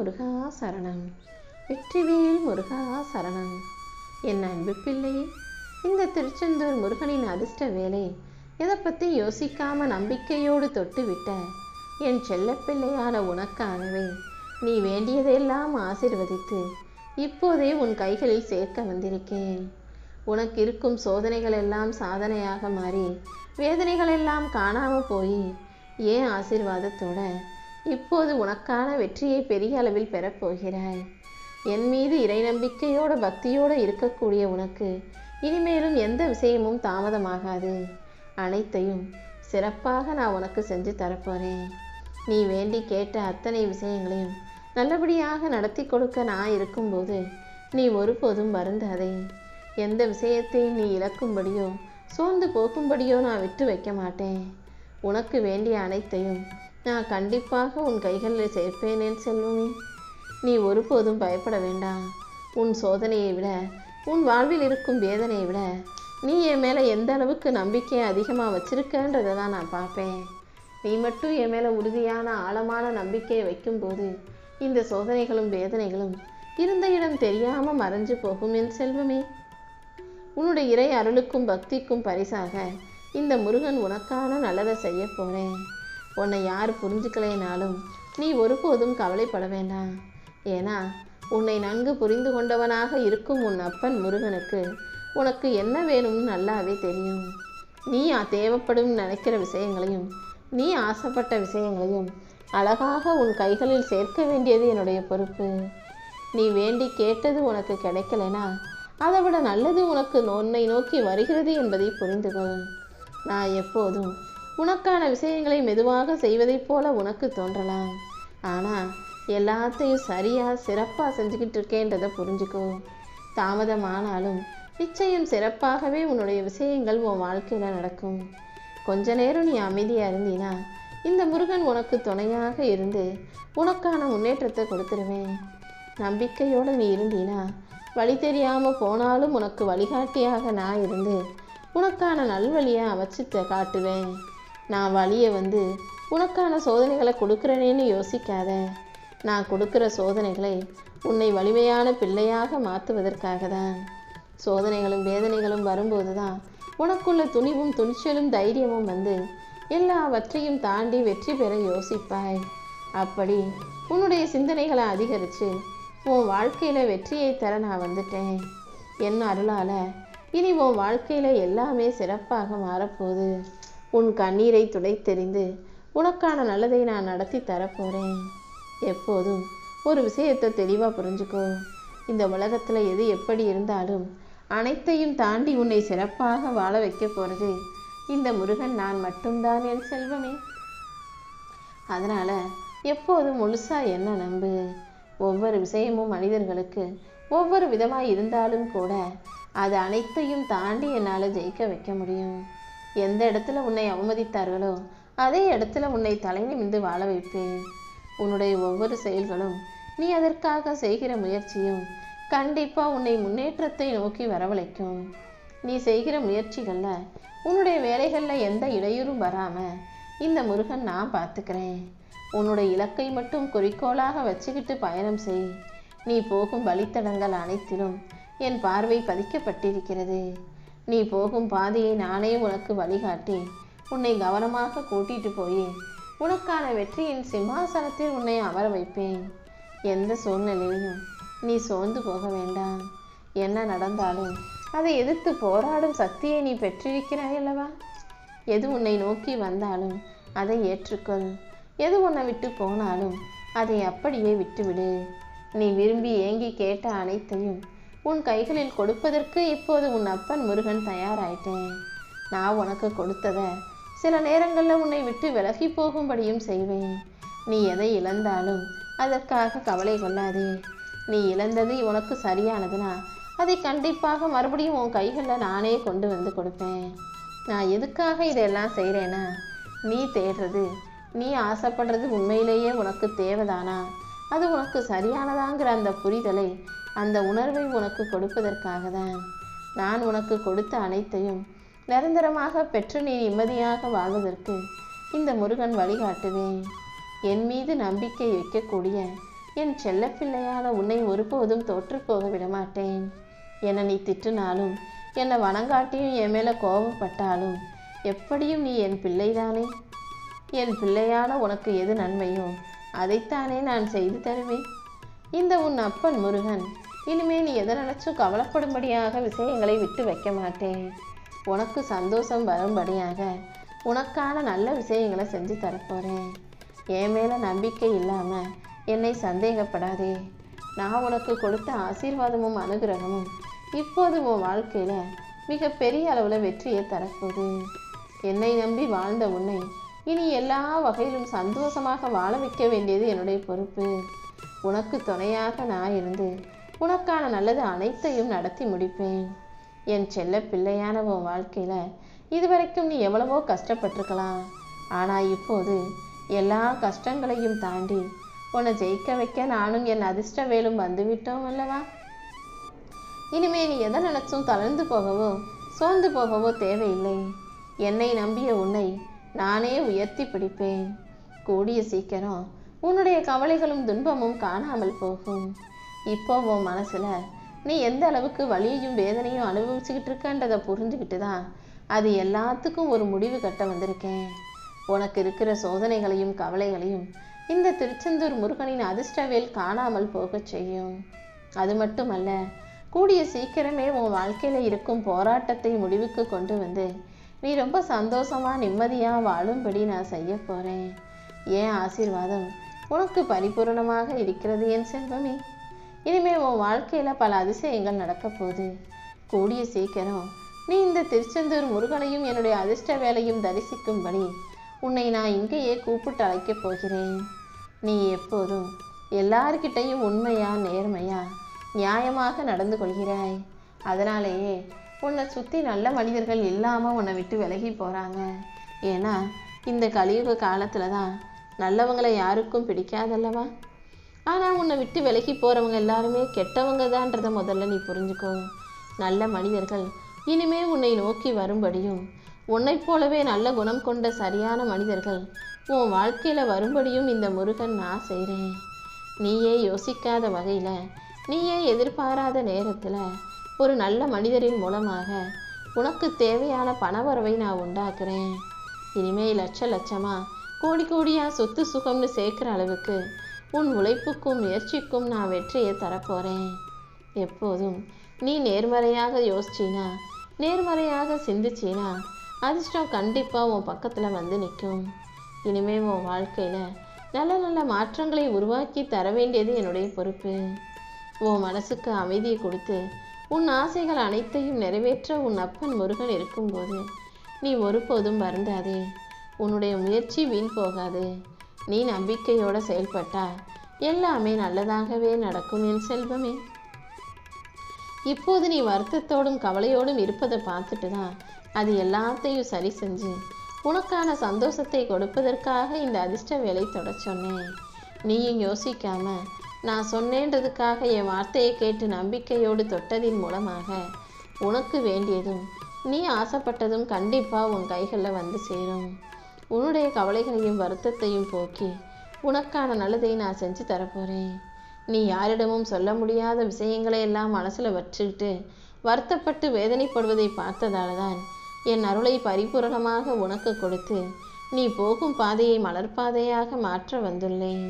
முருகா சரணம். வெற்றிவேல் முருகா சரணம். என் அன்பு பிள்ளை இந்த திருச்செந்தூர் முருகனின் அதிர்ஷ்ட வேலை எதை பற்றி யோசிக்காம நம்பிக்கையோடு தொட்டு விட்ட? என் செல்லப்பிள்ளையான உனக்காகவே நீ வேண்டியதையெல்லாம் ஆசிர்வதித்து இப்போதே உன் கைகளில் சேர்க்க வந்திருக்கேன். உனக்கு இருக்கும் சோதனைகள் எல்லாம் சாதனையாக மாறி வேதனைகள் எல்லாம் போய் ஏன் ஆசீர்வாதத்தோட இப்போது உனக்கான வெற்றியை பெரிய அளவில் பெறப்போகிறாய் என் மீது இறை நம்பிக்கையோட பக்தியோடு இருக்கக்கூடிய உனக்கு இனிமேலும் எந்த விஷயமும் தாமதமாகாது. அனைத்தையும் சிறப்பாக நான் உனக்கு செஞ்சு தரப்போறேன். நீ வேண்டி கேட்ட அத்தனை விஷயங்களையும் நல்லபடியாக நடத்தி கொடுக்க நான் இருக்கும்போது நீ ஒருபோதும் வருந்தாதே. எந்த விஷயத்தையும் நீ இழக்கும்படியோ சோர்ந்து போகும்படியோ நான் விட்டு வைக்க மாட்டேன். உனக்கு வேண்டிய அனைத்தையும் நான் கண்டிப்பாக உன் கைகளில் சேர்ப்பேனேன் செல்வமே. நீ ஒருபோதும் பயப்பட வேண்டாம். உன் சோதனையை விட உன் வாழ்வில் இருக்கும் வேதனையை விட நீ என் மேலே எந்த அளவுக்கு நம்பிக்கையை அதிகமாக வச்சிருக்கன்றதை தான் நான் பார்ப்பேன். நீ மட்டும் என் மேலே உறுதியான ஆழமான நம்பிக்கையை வைக்கும்போது இந்த சோதனைகளும் வேதனைகளும் இருந்த இடம் தெரியாமல் மறைஞ்சு போகும் என் செல்வமே. உன்னுடைய இறை அருளுக்கும் பக்திக்கும் பரிசாக இந்த முருகன் உனக்கான நல்லதை செய்ய போறேன். உன்னை யார் புரிஞ்சுக்கலைனாலும் நீ ஒருபோதும் கவலைப்பட வேண்டாம். ஏன்னா உன்னை நன்கு புரிந்து கொண்டவனாக இருக்கும் உன் அப்பன் முருகனுக்கு உனக்கு என்ன வேணும்னு நல்லாவே தெரியும். நீ தேவைப்படும் நினைக்கிற விஷயங்களையும் நீ ஆசைப்பட்ட விஷயங்களையும் அழகாக உன் கைகளில் சேர்க்க வேண்டியது என்னுடைய பொறுப்பு. நீ வேண்டி கேட்டது உனக்கு கிடைக்கலனா அதை விட நல்லது உனக்கு உன்னை நோக்கி வருகிறது என்பதை புரிந்து கொள் நான் எப்போதும் உனக்கான விஷயங்களை மெதுவாக செய்வதைப் போல உனக்கு தோன்றலாம். ஆனால் எல்லாத்தையும் சரியாக சிறப்பாக செஞ்சுக்கிட்டு இருக்கேன்றதை புரிஞ்சுக்கோ. தாமதமானாலும் நிச்சயம் சிறப்பாகவே உன்னுடைய விஷயங்கள் உன் வாழ்க்கையில் நடக்கும். கொஞ்ச நேரம் நீ அமைதியாக இருந்தீனா இந்த முருகன் உனக்கு துணையாக இருந்து உனக்கான முன்னேற்றத்தை கொடுத்துருவேன். நம்பிக்கையோடு நீ இருந்தீனா வழி தெரியாமல் போனாலும் உனக்கு வழிகாட்டியாக நான் இருந்து உனக்கான நல்வழியை அமைச்சு காட்டுவேன். நான் வழியை வந்து உனக்கான சோதனைகளை கொடுக்குறேனேன்னு யோசிக்காத. நான் கொடுக்குற சோதனைகளை உன்னை வலிமையான பிள்ளையாக மாற்றுவதற்காக தான் சோதனைகளும் வேதனைகளும் வரும்போது தான் உனக்குள்ள துணிவும் துணிச்சலும் தைரியமும் வந்து எல்லாவற்றையும் தாண்டி வெற்றி பெற யோசிப்பாய். அப்படி உன்னுடைய சிந்தனைகளை அதிகரித்து உன் வாழ்க்கையில் வெற்றியை தர நான் வந்துட்டேன். என் அருளால் இனி உன் வாழ்க்கையில் எல்லாமே சிறப்பாக மாறப்போகுது. உன் கண்ணீரை துடைத்தெறிந்து உனக்கான நல்லதை நான் நடத்தி தரப்போகிறேன் எப்போதும் ஒரு விஷயத்தை தெளிவாக புரிஞ்சுக்கோ. இந்த உலகத்தில் எது எப்படி இருந்தாலும் அனைத்தையும் தாண்டி உன்னை சிறப்பாக வாழ வைக்க போகிறது இந்த முருகன் நான் மட்டும்தான் என் செல்வமே. அதனால் எப்போதும் முழுசாக என்ன நம்பு? ஒவ்வொரு விஷயமும் மனிதர்களுக்கு ஒவ்வொரு விதமாக இருந்தாலும் கூட அது அனைத்தையும் தாண்டி என்னால் ஜெயிக்க வைக்க முடியும். எந்த இடத்துல உன்னை அவமதித்தார்களோ அதே இடத்துல உன்னை தலை நிமிந்து வாழ வைப்பேன். உன்னுடைய ஒவ்வொரு செயல்களும் நீ அதற்காக செய்கிற முயற்சியும் கண்டிப்பாக உன்னை முன்னேற்றத்தை நோக்கி வரவழைக்கும். நீ செய்கிற முயற்சிகளில் உன்னுடைய வேலைகளில் எந்த இடையூறும் வராமல் இந்த முருகன் நான் பார்த்துக்கிறேன். உன்னுடைய இலக்கை மட்டும் குறிக்கோளாக வச்சுக்கிட்டு பயணம் செய். நீ போகும் வழித்தடங்கள் அனைத்திலும் என் பார்வை பதிக்கப்பட்டிருக்கிறது. நீ போகும் பாதையை நானே உனக்கு வழிகாட்டி உன்னை கவனமாக கூட்டிட்டு போய் உனக்கான வெற்றியின் சிம்மாசனத்தில் உன்னை அமர வைப்பேன். எந்த சூழ்நிலையிலும் நீ சோர்ந்து போக வேண்டாம். என்ன நடந்தாலும் அதை எதிர்த்து போராடும் சக்தியை நீ பெற்றிருக்கிறாய் அல்லவா? எது உன்னை நோக்கி வந்தாலும் அதை ஏற்றுக்கொள். எது உன்னை விட்டு போனாலும் அதை அப்படியே விட்டுவிடு. நீ விரும்பி ஏங்கி கேட்ட அனைத்தையும் உன் கைகளில் கொடுப்பதற்கு இப்போது உன் அப்பன் முருகன் தயாராயிட்டேன். நான் உனக்கு கொடுத்தத சில நேரங்களில் உன்னை விட்டு விலகி போகும்படியும் செய்வேன். நீ எதை இழந்தாலும் அதற்காக கவலை கொள்ளாதே. நீ இழந்தது உனக்கு சரியானதுனா அதை கண்டிப்பாக மறுபடியும் உன் கைகளில் நானே கொண்டு வந்து கொடுப்பேன். நான் எதுக்காக இதெல்லாம் செய்கிறேன்னா நீ தேடுறது நீ ஆசைப்படுறது உண்மையிலேயே உனக்கு தேவைதானா? அது உனக்கு சரியானதாங்கிற அந்த புரிதலை அந்த உணர்வை உனக்கு கொடுப்பதற்காக தான் நான் உனக்கு கொடுத்த அனைத்தையும் நிரந்தரமாக பெற்று நீ நிம்மதியாக வாழ்வதற்கு இந்த முருகன் வழிகாட்டுவேன். என் மீது நம்பிக்கை வைக்கக்கூடிய என் செல்லப்பிள்ளையான உன்னை ஒருபோதும் தோற்றுப்போக விடமாட்டேன். என்னை நீ திட்டுனாலும் என்னை வணங்காட்டியும் என் மேலே கோபப்பட்டாலும் எப்படியும் நீ என் பிள்ளைதானே? என் பிள்ளையான உனக்கு எது நன்மையோ அதைத்தானே நான் செய்து தருவேன். இந்த உன் அப்பன் முருகன் இனிமேல் நீ எதை நினச்சும் கவலைப்படும்படியாக விஷயங்களை விட்டு வைக்க மாட்டேன். உனக்கு சந்தோஷம் வரும்படியாக உனக்கான நல்ல விஷயங்களை செஞ்சு தரப்போறேன். என் மேலே நம்பிக்கை இல்லாமல் என்னை சந்தேகப்படாதே. நான் உனக்கு கொடுத்த ஆசீர்வாதமும் அனுகிரகமும் இப்போது உன் வாழ்க்கையில் மிகப்பெரிய அளவில் வெற்றியை தரப்போகுது. என்னை நம்பி வாழ்ந்த உன்னை இனி எல்லா வகையிலும் சந்தோஷமாக வாழ வைக்க வேண்டியது என்னுடைய பொறுப்பு. உனக்கு துணையாக நான் இருந்து உனக்கான நல்லது அனைத்தையும் நடத்தி முடிப்பேன். என் செல்ல பிள்ளையான உன் வாழ்க்கையில் இதுவரைக்கும் நீ எவ்வளவோ கஷ்டப்பட்டிருக்கலாம். ஆனால் இப்போது எல்லா கஷ்டங்களையும் தாண்டி உன்னை ஜெயிக்க வைக்க நானும் என் அதிர்ஷ்ட வேலும் வந்துவிட்டோம் அல்லவா? இனிமே நீ எதை நினைச்சும் தளர்ந்து போகவோ சோர்ந்து போகவோ தேவையில்லை. என்னை நம்பிய உன்னை நானே உயர்த்தி பிடிப்பேன். கூடிய சீக்கிரம் உன்னுடைய கவலைகளும் துன்பமும் காணாமல் போகும். இப்போ உன் மனசுல நீ எந்த அளவுக்கு வலியையும் வேதனையும் அனுபவிச்சுக்கிட்டு இருக்கன்றதை புரிஞ்சுக்கிட்டு தான் அது எல்லாத்துக்கும் ஒரு முடிவு கட்ட வந்திருக்கேன். உனக்கு இருக்கிற சோதனைகளையும் கவலைகளையும் இந்த திருச்செந்தூர் முருகனின் அதிர்ஷ்டவேல் காணாமல் போகச் செய்யும். அது மட்டுமல்ல கூடிய சீக்கிரமே உன் வாழ்க்கையில் இருக்கும் போராட்டத்தை முடிவுக்கு கொண்டு வந்து நீ ரொம்ப சந்தோஷமா நிம்மதியா வாழும்படி நான் செய்ய போறேன். ஏன் ஆசீர்வாதம் உனக்கு பரிபூரணமாக இருக்கிறது என் செல்வமே? இனிமே உன் வாழ்க்கையில பல அதிசயங்கள் நடக்க போகுது. கூடிய சீக்கிரம் நீ இந்த திருச்செந்தூர் முருகனையும் என்னுடைய அதிர்ஷ்ட வேலையும் தரிசிக்கும்படி உன்னை நான் இங்கேயே கூப்பிட்டு அழைக்கப் போகிறேன். நீ எப்போதும் எல்லார்கிட்டையும் உண்மையா நேர்மையா நியாயமாக நடந்து கொள்கிறாய். அதனாலேயே உன்னை சுற்றி நல்ல மனிதர்கள் இல்லாமல் உன்னை விட்டு விலகி போகிறாங்க ஏன்னா இந்த கலியுக காலத்தில் தான் நல்லவங்களை யாருக்கும் பிடிக்காதல்லவா? ஆனால் உன்னை விட்டு விலகி போகிறவங்க எல்லாருமே கெட்டவங்க தான்றதை முதல்ல நீ புரிஞ்சுக்கோ. நல்ல மனிதர்கள் இனிமே உன்னை நோக்கி வரும்படியும் உன்னைப் போலவே நல்ல குணம் கொண்ட சரியான மனிதர்கள் உன் வாழ்க்கையில் வரும்படியும் இந்த முருகன் நான் செய்கிறேன் நீயே யோசிக்காத வகையில் நீயே எதிர்பாராத நேரத்தில் ஒரு நல்ல மனிதரின் மூலமாக உனக்கு தேவையான பணவரவை நான் உண்டாக்குறேன். இனிமே லட்ச லட்சமாக கோடி கோடியாக சொத்து சுகம்னு சேர்க்குற அளவுக்கு உன் உழைப்புக்கும் முயற்சிக்கும் நான் வெற்றியை தரப்போறேன். எப்போதும் நீ நேர்மறையாக யோசிச்சினா? நேர்மறையாக சிந்திச்சினா? அதிர்ஷ்டம் கண்டிப்பாக உன் பக்கத்தில் வந்து நிற்கும். இனிமே உன் வாழ்க்கையில் நல்ல நல்ல மாற்றங்களை உருவாக்கி தர வேண்டியது என்னுடைய பொறுப்பு. உன் மனசுக்கு அமைதியை கொடுத்து உன் ஆசைகள் அனைத்தையும் நிறைவேற்ற உன் அப்பன் முருகன் இருக்கும்போது நீ ஒருபோதும் வருந்தாதே. உன்னுடைய முயற்சி வீண் போகாது. நீ நம்பிக்கையோட செயல்பட்டா எல்லாமே நல்லதாகவே நடக்கும் என் செல்வமே. இப்போது நீ வருத்தத்தோடும் கவலையோடும் இருப்பதை பார்த்துட்டு தான் அது எல்லாத்தையும் சரி செஞ்சு உனக்கான சந்தோஷத்தை கொடுப்பதற்காக இந்த அதிர்ஷ்ட வேலை தொட சொன்னேன். நீயும் யோசிக்காம நான் சொன்னேன்றதுக்காக என் வார்த்தையை கேட்டு நம்பிக்கையோடு தொட்டதின் மூலமாக உனக்கு வேண்டியதும் நீ ஆசைப்பட்டதும் கண்டிப்பாக உன் கைகளில் வந்து சேரும். உன்னுடைய கவலைகளையும் வருத்தத்தையும் போக்கி உனக்கான நல்லதை நான் செஞ்சு தரப்போகிறேன் நீ யாரிடமும் சொல்ல முடியாத விஷயங்களை எல்லாம் மனசில் வச்சுக்கிட்டு வருத்தப்பட்டு வேதனைப்படுவதை பார்த்ததால தான் என் அருளை பரிபூரணமாக உனக்கு கொடுத்து நீ போகும் பாதையை மலர்பாதையாக மாற்ற வந்துள்ளேன்.